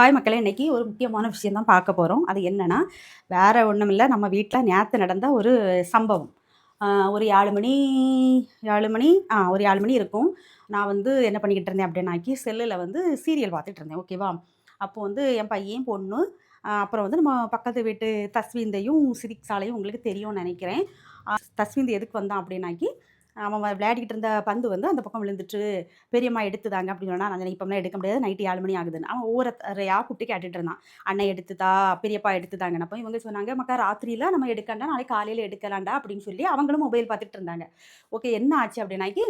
Hi மக்களே இன்றைக்கி ஒரு முக்கியமான விஷயம் தான் பார்க்க போகிறோம் அது என்னென்னா வேறு ஒன்றும் இல்லை. நம்ம வீட்டில் நேற்று நடந்த ஒரு சம்பவம். ஒரு ஏழு மணி ஏழு மணி ஆ ஒரு ஏழு மணி இருக்கும். நான் வந்து என்ன பண்ணிக்கிட்டு இருந்தேன் அப்படின்னாக்கி செல்லில் வந்து சீரியல் பார்த்துட்டு இருந்தேன் ஓகேவா அப்போது வந்து என் பையன் பொண்ணு அப்புறம் வந்து நம்ம பக்கத்து வீட்டு தஸ்விந்தையும் சிரிக்ஸாலையும் உங்களுக்கு தெரியும்னு நினைக்கிறேன். தஸ்விந்த் எதுக்கு வந்தான் அப்படின்னாக்கி அவன் விளையாடிக்கிட்டு இருந்த பந்து வந்து அந்த பக்கம் விழுந்துட்டு பெரியம்மா எடுத்துதாங்க அப்படின்னு சொன்னால் நான் இப்போலாம் எடுக்க முடியாது நைட்டு ஏழு மணி ஆகுதுன்னு. அவன் ஒவ்வொருத்தரையா கூப்பிட்டு கேட்டுட்டு இருந்தான். அண்ணன் எடுத்துதா? பெரியப்பா எடுத்துதாங்கன்னு. அப்போ இவங்க சொன்னாங்க மக்கா ராத்திரியில் நம்ம எடுக்கண்டா? நாளைக்கு காலையில் எடுக்கலாம்டா? அப்படின்னு சொல்லி அவங்களும் மொபைல் பார்த்துட்டு இருந்தாங்க. ஓகே என்ன ஆச்சு? அப்படின்னாக்கி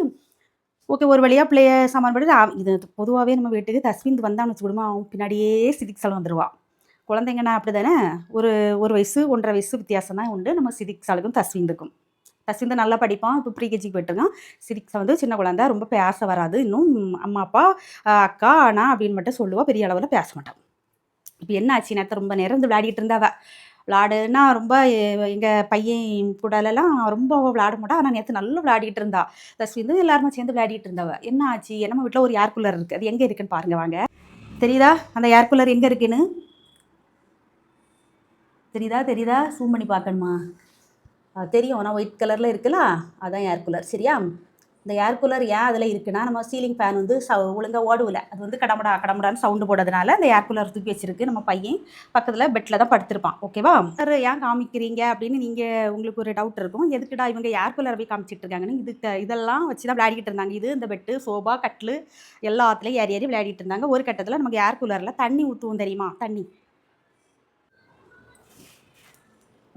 ஓகே ஒரு வழியாக பிள்ளைய சாமான் இது பொதுவாகவே நம்ம வீட்டுக்கு தஸ்விந்த் வந்தான்னு வச்சுக்கிடுமா அவன் பின்னாடியே சிதிக் வந்துடுவான் குழந்தைங்கன்னா அப்படி தானே ஒரு ஒரு வயசு ஒன்றரை வயசு வித்தியாசம் தான் உண்டு. நம்ம சிதிக் சாலுக்கும் தஸ்விந்துக்கும். தஸ்விந்து நல்லா படிப்பான். இப்போ ப்ரீ போயிட்டுருக்கான் சிரிக்ஸ் வந்து சின்ன குழந்தை ரொம்ப பேச வராது. இன்னும் அம்மா அப்பா அக்கா அண்ணா அப்படின்னு மட்டும் சொல்லுவா. பெரிய அளவில் பேச மாட்டான் இப்போ என்ன ஆச்சு? நேரத்தை ரொம்ப நேரம் வந்து விளையாடிட்டு இருந்தாவ. விளாடுனா ரொம்ப எங்கள் பையன் கூடலாம் ரொம்ப விளையாட மாட்டா. ஆனால் நேற்று நல்லா விளையாடிட்டு இருந்தா. தஸ்விந்து எல்லாருமே சேர்ந்து விளையாடிட்டு இருந்தாவ. என்ன ஆச்சு? நம்ம வீட்டில் ஒரு ஏர் கூலர் இருக்குது அது எங்கே இருக்குன்னு பாருங்க வாங்க. தெரியுதா? அந்த ஏர் கூலர் எங்கே இருக்குன்னு? தெரியுதா? தெரியுதா? சூம் பண்ணி பார்க்கணுமா? தெரியும். ஆனால் ஒயிட் கலரில் இருக்குல்ல? அதான் ஏர் கூலர் சரியா? இந்த ஏர் கூலர் ஏன் அதில் இருக்குன்னா நம்ம சீலிங் ஃபேன் வந்து ச ஒழுங்காக ஓடுவில்ல அது வந்து கடமடா கடமடான்னு சவுண்டு போடுறதுனால அந்த ஏர் கூலர் தூக்கி வச்சிருக்கு. நம்ம பையன் பக்கத்தில் பெட்டில் தான் படுத்திருப்பான். ஓகேவா சார் ஏன் காமிக்கிறீங்க? அப்படின்னு நீங்கள் உங்களுக்கு ஒரு டவுட் இருக்கும். எதுக்குடா இவங்க ஏர் கூலர் போய் காமிச்சிட்டு இருக்காங்கன்னு இதுக்கு இதெல்லாம் வச்சு தான் விளையாடிக்கிட்டு இருந்தாங்க. இது இந்த பெட்டு சோபா கட்டில் எல்லாத்துலேயும் ஏறி ஏறி விளையாடிட்டு இருந்தாங்க. ஒரு கட்டத்தில் நமக்கு ஏர் கூலரில் தண்ணி ஊற்றுவோம் தெரியுமா? தண்ணி.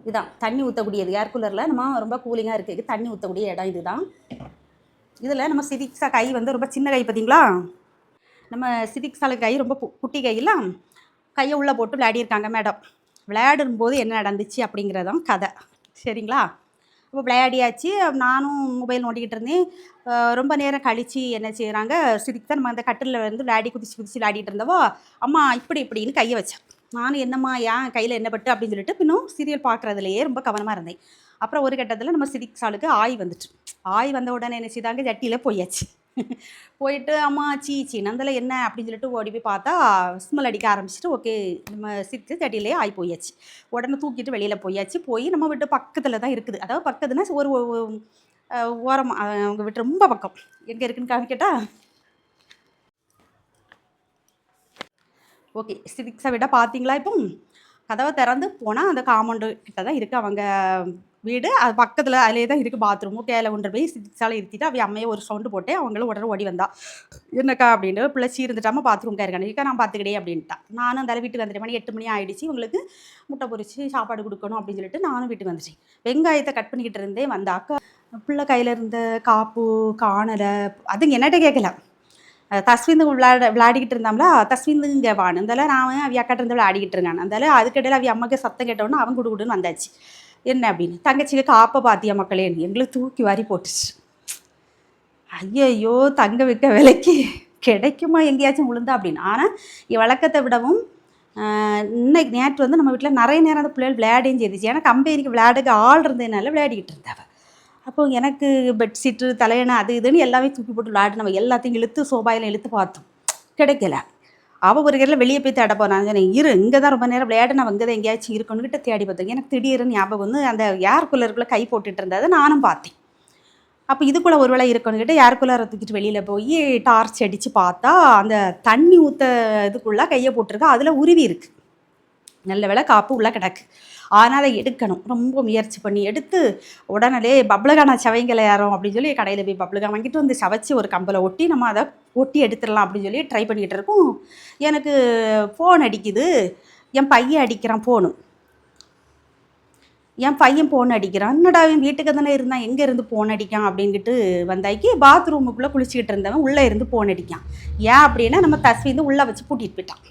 இதுதான். தண்ணி ஊற்றக்கூடியது ஏர் கூலரில் நம்ம ரொம்ப கூலிங்காக இருக்குது தண்ணி ஊற்றக்கூடிய இடம் இதுதான். இதில் நம்ம சிதிக்ஸா கை வந்து ரொம்ப சின்ன கை பார்த்தீங்களா நம்ம சிதிக்ஸால கை ரொம்ப குட்டி கையில் கையை உள்ளே போட்டு விளையாடியிருக்காங்க மேடம். விளையாடும் போது என்ன நடந்துச்சு அப்படிங்கிறதான் கதை. சரிங்களா? இப்போ விளையாடியாச்சு. நானும் மொபைல் நோண்டிக்கிட்டு இருந்தேன். ரொம்ப நேரம் கழித்து என்ன செய்கிறாங்க சிதிக்ஸா நம்ம அந்த கட்டிலில் வந்து விளையாடி குதிச்சு குதிச்சு விளையாடிட்டு இருந்தவோ அம்மா இப்படி இப்படின்னு கையை வச்சேன் நானும் என்னம்மா ஏன் கையில் என்ன பட்டு அப்படின்னு சொல்லிட்டு பின்னும் சீரியல் பார்க்குறதுலையே ரொம்ப கவனமாக இருந்தேன். அப்புறம் ஒரு கட்டத்தில் நம்ம சிரிக் சாலுக்கு ஆய் வந்துட்டு. ஆய் வந்த உடனே என்ன செய்தாங்க ஜட்டியில் போயாச்சு. போயிட்டு அம்மா சீ சீ நந்தில் என்ன? அப்படின்னு சொல்லிட்டு ஓடி போய் பார்த்தா ஸ்மெல் அடிக்க ஆரம்பிச்சிட்டு ஓகே நம்ம சிரித்து தட்டிலே ஆகி போயாச்சு. உடனே தூக்கிட்டு வெளியில் போயாச்சு. போய் நம்ம வீட்டு பக்கத்தில் தான் இருக்குது. அதாவது பக்கத்துனா ஒரு ஓரமாக ஓரம் அவங்க வீட்டு ரொம்ப பக்கம். எங்கே இருக்குன்னு கேட்டால் ஓகே ஸ்டிக்ஸை விட பார்த்தீங்களா இப்போ? கதவை திறந்து போனால் அந்த காம்பவுண்டு கிட்ட தான் இருக்குது அவங்க வீடு. அது பக்கத்தில் அதிலே தான் இருக்குது பாத்ரூம் கேல கொண்டு போய் சிவிக்ஸால் இருத்திட்டு அவ அம்மையை ஒரு சவுண்டு போட்டு அவங்களும் உடனே ஓடி வந்தா. என்னக்கா அப்படின்னு பிள்ளை சீர்ந்துட்டாமல் பாத்ரூம்க்கா இருக்கானு இருக்கா நான் பார்த்துக்கிட்டே அப்படின்ட்டா. நானும் அந்த வீட்டுக்கு வந்துட்டேன். மணி எட்டு மணி ஆகிடுச்சு உங்களுக்கு முட்டை பொரிச்சு சாப்பாடு கொடுக்கணும் அப்படின்னு சொல்லிட்டு நானும் வீட்டுக்கு வந்துட்டேன். வெங்காயத்தை கட் பண்ணிக்கிட்டு இருந்தே வந்தாக்கா பிள்ளை கையில் இருந்த காப்பு காணலை அதுங்க என்னட்ட கேட்கல. தஸ்விந்து விளையாட விளையாடிக்கிட்டு இருந்தாம்ல தஸ்விந்துங்க வான் இருந்தாலும் நான் அவன் அக்காட்ட இருந்து விளையாடிக்கிட்டு இருக்கான். இருந்தாலும் அதுக்கிடையில் அவி அம்மாக்கு சத்தம் கேட்டோன்னே அவன் குடு குடுன்னு வந்தாச்சு. என்ன அப்படின்னு? தங்கச்சிக்கு காப்பை பாத்திய மக்களே? எங்களுக்கு தூக்கி வாரி போட்டுச்சு. ஐயையோ தங்க விற்க விலைக்கு கிடைக்குமா? எங்கேயாச்சும் விழுந்தா அப்படின்னு. ஆனால் வழக்கத்தை விடவும் இன்னைக்கு நேற்று வந்து நம்ம வீட்டில் நிறைய நேரம் அந்த பிள்ளைகள் விளையாடியும் செய்துச்சு. ஏன்னா கம்பெனிக்கு விளையாடுக்கு ஆள் இருந்ததுனால விளையாடிக்கிட்டு இருந்தவன் அப்போ எனக்கு பெட்ஷீட்டு தலையணை அது இதுன்னு எல்லாமே தூக்கி போட்டு விளாட்டு நம்ம எல்லாத்தையும் இழுத்து சோபாயில் இழுத்து பார்த்தோம். கிடைக்கல. அவள் ஒரு கடையில் வெளியே போய் தேட போனாங்க நான் இரு இங்கே தான் ரொம்ப நேரம் விளையாடு நான் இங்கே தான் எங்கேயாச்சும் இருக்கணுங்கிட்ட தேடி பார்த்தேன். எனக்கு திடீர்னு ஞாபகம் வந்து அந்த ஏர் கூலருக்குள்ளே கை போட்டுட்டு இருந்ததை நானும் பார்த்தேன். அப்போ இதுக்குள்ளே ஒரு வேளை இருக்கணுங்கிட்ட ஏர் கூலரை தூக்கிட்டு வெளியில் போய் டார்ச் அடித்து பார்த்தா அந்த தண்ணி ஊற்ற இதுக்குள்ளே கையை போட்டிருக்கா. அதில் உருவி இருக்கு. நல்ல வேலை காப்பு உள்ளே கிடக்கு. ஆனால் அதை எடுக்கணும். ரொம்ப முயற்சி பண்ணி எடுத்து உடனே பப்ளகான சவைங்களை யாரும் அப்படின்னு சொல்லி கடையில் போய் பப்ளகா வாங்கிட்டு வந்து சவைச்சு ஒரு கம்பில் ஒட்டி நம்ம அதை ஒட்டி எடுத்துடலாம் அப்படின்னு சொல்லி ட்ரை பண்ணிகிட்டு இருக்கோம். எனக்கு ஃபோன் அடிக்குது. என் பையன் அடிக்கிறான் ஃபோனு என் பையன் ஃபோன் அடிக்கிறான். என்னடா என் வீட்டுக்கு தானே இருந்தான்? எங்கே இருந்து ஃபோன் அடிக்கான் அப்படின்ட்டு வந்தாக்கி பாத்ரூமுக்குள்ளே குளிச்சுக்கிட்டு இருந்தவன் உள்ளே இருந்து ஃபோன் அடிக்கான் ஏன் அப்படின்னா நம்ம தஸ்வீந்து உள்ளே வச்சு பூட்டிகிட்டு போயிட்டான்.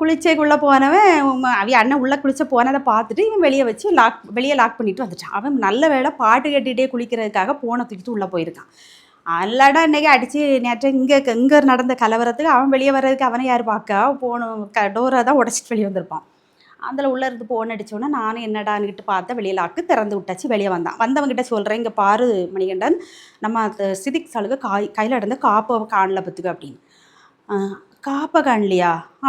குளிச்சேக்குள்ளே போனவன் அவ அவன் அண்ணன் உள்ளே குளிச்ச போனதை பார்த்துட்டு இவன் வெளியே வச்சு லாக் வெளியே லாக் பண்ணிட்டு வந்துட்டான். அவன் நல்ல வேளை பாட்டு கேட்டுகிட்டே குளிக்கிறதுக்காக போனை தூக்கிட்டு உள்ளே போயிருக்கான். அல்லடா இன்றைக்கி அடித்து நேற்று இங்கே இங்கே நடந்த கலவரத்துக்கு அவன் வெளியே வர்றதுக்கு அவனை யார் பார்க்க? போன க டோரை தான் உடச்சிட்டு வெளியே வந்திருப்பான். அதில் உள்ளே இருந்து போன் அடிச்சோன்னே நானும் என்னடான்னுக்கிட்டு பார்த்தேன் வெளியே லாக்கு திறந்து விட்டாச்சு வெளியே வந்தான். வந்தவங்கிட்ட சொல்கிறேன் இங்கே பாரு மணிகண்டன் நம்ம சிதிக் சாலுக்கு காய் கையில் இருந்த காப்பை காணல பத்துக்கு அப்படின்னு. ஆஹ்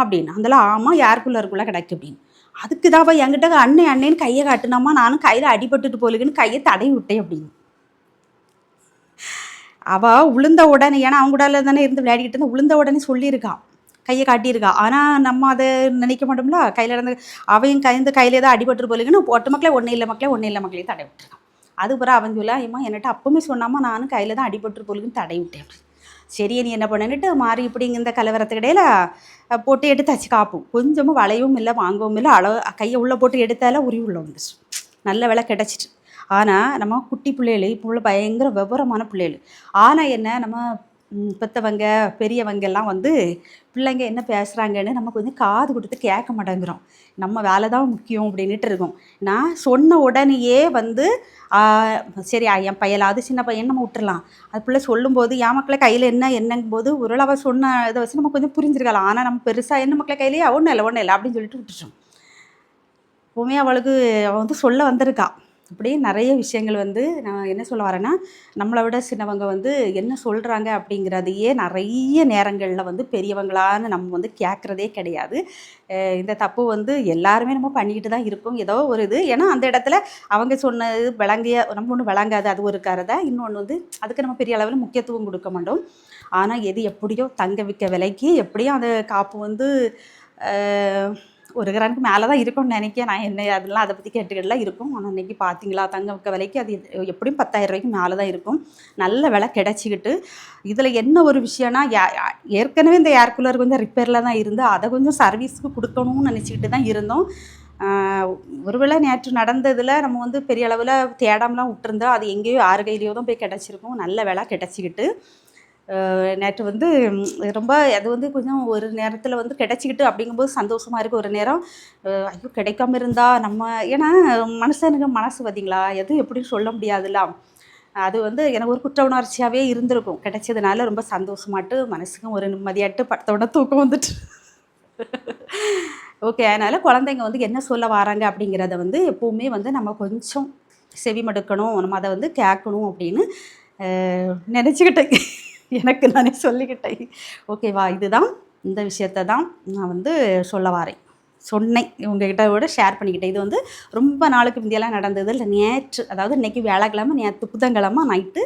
அப்படின்னு. அதெல்லாம் ஆமாம் யாருக்குள்ளே இருக்குள்ள கிடைக்கு அப்படின்னு. அதுக்கு தான்ப்பா என்கிட்ட அண்ணே அண்ணேன்னு கையை காட்டினாமா நானும் கையில் அடிபட்டுட்டு போலுக்குன்னு கையை தடவி விட்டேன் அப்படின்னு. அவள் உளுந்த உடனே ஏன்னா அவங்க கூடால தானே இருந்து விளையாடிக்கிட்டு இருந்தா உளுந்த உடனே சொல்லியிருக்கான் கையை காட்டியிருக்கா. ஆனால் நம்ம அதை நினைக்க மாட்டோம்ல? கையில் இருந்து அவையும் கைந்து கையில் ஏதோ அடிபட்டு போலுக்குன்னு ஒட்டு மக்களே ஒன்றும் இல்லை மக்களே ஒன்றும் இல்லை மக்களே தடை விட்டுருக்கான் அது அவன் சொல்ல ஏமா என்கிட்ட அப்பவுமே சொன்னாமா நானும் கையில் தான் அடிபட்டு போலிக்குன்னு தடை விட்டேன் சரி நீ என்ன பண்ணனுட்டு மாறி இப்படி இந்த கலவரத்துக்கு இடையில போட்டு எடுத்து தச்சு காப்போம். கொஞ்சமும் வளையவும் இல்லை வாங்கவும் இல்லை அளவு கையை உள்ளே போட்டு எடுத்தால உரி உள்ள வந்துச்சு நல்ல விலை கிடச்சிட்டு. ஆனால் நம்ம குட்டி பிள்ளைகள் இப்போ உள்ள பயங்கர விவரமான பிள்ளைகள். ஆனால் என்ன நம்ம பெற்றவங்க பெத்தவங்க பெரியவங்க எல்லாம் வந்து பிள்ளைங்க என்ன பேசுகிறாங்கன்னு நமக்கு வந்து காது கொடுத்து கேட்க மாட்டேங்கிறோம். நம்ம வேலை தான் முக்கியம் அப்படின்ட்டு இருக்கோம். நான் சொன்ன உடனேயே வந்து சரி என் பையலாவது சின்ன பையன் நம்ம விட்டுறலாம். அது பிள்ளை சொல்லும்போது என் மக்களை கையில் என்ன என்னங்கும் போது ஒரு அவள் சொன்ன இதை வச்சு நம்ம கொஞ்சம் புரிஞ்சிருக்கலாம். ஆனால் நம்ம பெருசாக என்ன மக்களை கையிலேயே? ஒன்றும் இல்லை ஒன்றும் இல்லை அப்படின்னு சொல்லிட்டு விட்டுட்டோம். எப்போவுமே அவளுக்கு அவள் வந்து சொல்ல வந்திருக்காள் இப்படி நிறைய விஷயங்கள் வந்து நான் என்ன சொல்ல வரேன்னா நம்மளை விட சின்னவங்க வந்து என்ன சொல்கிறாங்க அப்படிங்கிறதையே நிறைய நேரங்களில் வந்து பெரியவங்களான்னு நம்ம வந்து கேட்குறதே கிடையாது. இந்த தப்பு வந்து எல்லாருமே நம்ம பண்ணிக்கிட்டு தான் இருக்கோம். ஏதோ ஒரு இது. ஏன்னா அந்த இடத்துல அவங்க சொன்னது விளங்கிய நம்ம ஒன்று விளங்காது. அது ஒரு கருதை இன்னொன்று வந்து அதுக்கு நம்ம பெரிய அளவில் முக்கியத்துவம் கொடுக்க மாட்டோம். ஆனால் எது எப்படியோ தங்க விற்க விலைக்கு எப்படியும் அந்த காப்பு வந்து ஒரு கிராமுக்கு மேலே தான் இருக்கும்னு நினைக்கிறேன். நான் என்ன அதெல்லாம் அதை பற்றி கேட்டுக்கிட்டலாம் இருக்கும். ஆனால் இன்றைக்கி பார்த்தீங்களா தங்க வைக்க விலைக்கு அது எப்படியும் பத்தாயிரம் ரூபாய்க்கு மேலே தான் இருக்கும். நல்ல விலை கிடச்சிக்கிட்டு இதில் என்ன ஒரு விஷயம்னா யா- ஏற்கனவே இந்த ஏர் கூலர் கொஞ்சம் ரிப்பேரில் தான் இருந்து அதை கொஞ்சம் சர்வீஸுக்கு கொடுக்கணும்னு நினச்சிக்கிட்டு தான் இருந்தோம். ஒருவேளை நேற்று நடந்ததில் நம்ம வந்து பெரிய அளவில் தேடாமலாம் விட்டுருந்தோம் அது எங்கேயோ யார் கையிலையோ தான் போய் கிடச்சிருக்கும். நல்ல விலை கிடச்சிக்கிட்டு நேற்று வந்து ரொம்ப அது வந்து கொஞ்சம் ஒரு நேரத்தில் வந்து கிடச்சிக்கிட்டு அப்படிங்கும்போது சந்தோஷமாக இருக்குது ஒரு நேரம். ஐயோ கிடைக்காம இருந்தால் நம்ம ஏன்னா மனுஷனுக்கு மனசு பார்த்தீங்களா எதுவும் எப்படின்னு சொல்ல முடியாதுல்ல. அது வந்து எனக்கு ஒரு குற்ற உணர்ச்சியாகவே இருந்திருக்கும். கிடைச்சதுனால ரொம்ப சந்தோஷமாட்டு மனசுக்கும் ஒரு நிம்மதியாட்டு படத்தோட தூக்கம் வந்துட்டு. ஓகே அதனால் குழந்தைங்க வந்து என்ன சொல்ல வராங்க அப்படிங்கிறத வந்து எப்போவுமே வந்து நம்ம கொஞ்சம் செவி மடுக்கணும் நம்ம அதை வந்து கேட்கணும் அப்படின்னு நினச்சிக்கிட்டேன் எனக்கு நானே சொல்லிக்கிட்டேன். ஓகேவா இதுதான். இந்த விஷயத்த தான் நான் வந்து சொல்ல வரேன் சொன்னேன். உங்ககிட்ட கூட ஷேர் பண்ணிக்கிட்டேன். இது வந்து ரொம்ப நாளுக்கு முந்தியெல்லாம் நடந்தது இல்லை. நேற்று அதாவது இன்னைக்கு வியாழக்கிழமை நேற்று புதன்கிழமை நைட்டு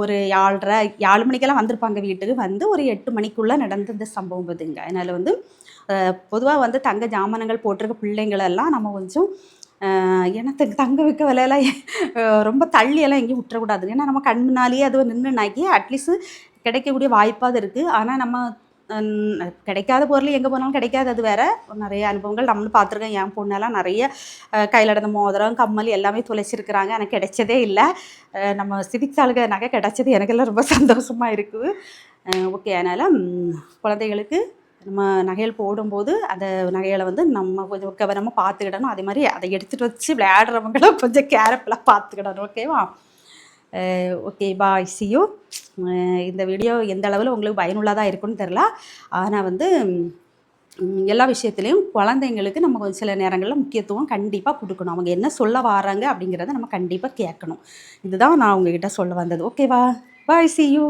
ஒரு ஏழரை ஏழு மணிக்கெல்லாம் வந்திருப்பாங்க வீட்டுக்கு. வந்து ஒரு எட்டு மணிக்குள்ளே நடந்த இந்த சம்பவம் பார்த்துங்க அதனால் வந்து பொதுவாக வந்து தங்க ஜாமானங்கள் போட்டிருக்க பிள்ளைங்களெல்லாம் நம்ம கொஞ்சம் ஏன்னா தங்க வைக்க விலையெல்லாம் ரொம்ப தள்ளியெல்லாம் எங்கேயும் விட்டுறக்கூடாது ஏன்னா நம்ம கண் முன்னாலேயே அது நின்றுனாக்கி அட்லீஸ்ட் கிடைக்கக்கூடிய வாய்ப்பாக இருக்குது ஆனால் நம்ம கிடைக்காத பொருள் எங்கே போனாலும் கிடைக்காது. அது வேற. நிறைய அனுபவங்கள் நம்மளும் பார்த்துருக்கேன் என் பொண்ணெல்லாம் நிறைய கையில் நடந்த மோதிரம் கம்மல் எல்லாமே தொலைச்சிருக்கிறாங்க எனக்கு கிடைச்சதே இல்லை. நம்ம சிரிச்சாளுக நகை கிடைச்சது எனக்கெல்லாம் ரொம்ப சந்தோஷமாக இருக்குது ஓகே. அதனால் குழந்தைகளுக்கு நம்ம நகையில் போடும்போது அந்த நகைகளை வந்து நம்ம கொஞ்சம் கவனமாக பார்த்துக்கிடணும். அதே மாதிரி அதை எடுத்துகிட்டு வச்சு விளையாடுறவங்களும் கொஞ்சம் கேரப்பெல்லாம் பார்த்துக்கிடணும். ஓகேவா ஓகே பாய் சியூ இந்த வீடியோ எந்த அளவில் உங்களுக்கு பயனுள்ளதாக இருக்கும்னு தெரில ஆனால் வந்து எல்லா விஷயத்துலேயும் குழந்தைங்களுக்கு நம்ம கொஞ்சம் சில நேரங்களில் முக்கியத்துவம் கண்டிப்பாக கொடுக்கணும். அவங்க என்ன சொல்ல வராங்க அப்படிங்கிறத நம்ம கண்டிப்பாக கேட்கணும். இதுதான் நான் உங்ககிட்ட சொல்ல வந்தது. ஓகேவா பாய் சி யூ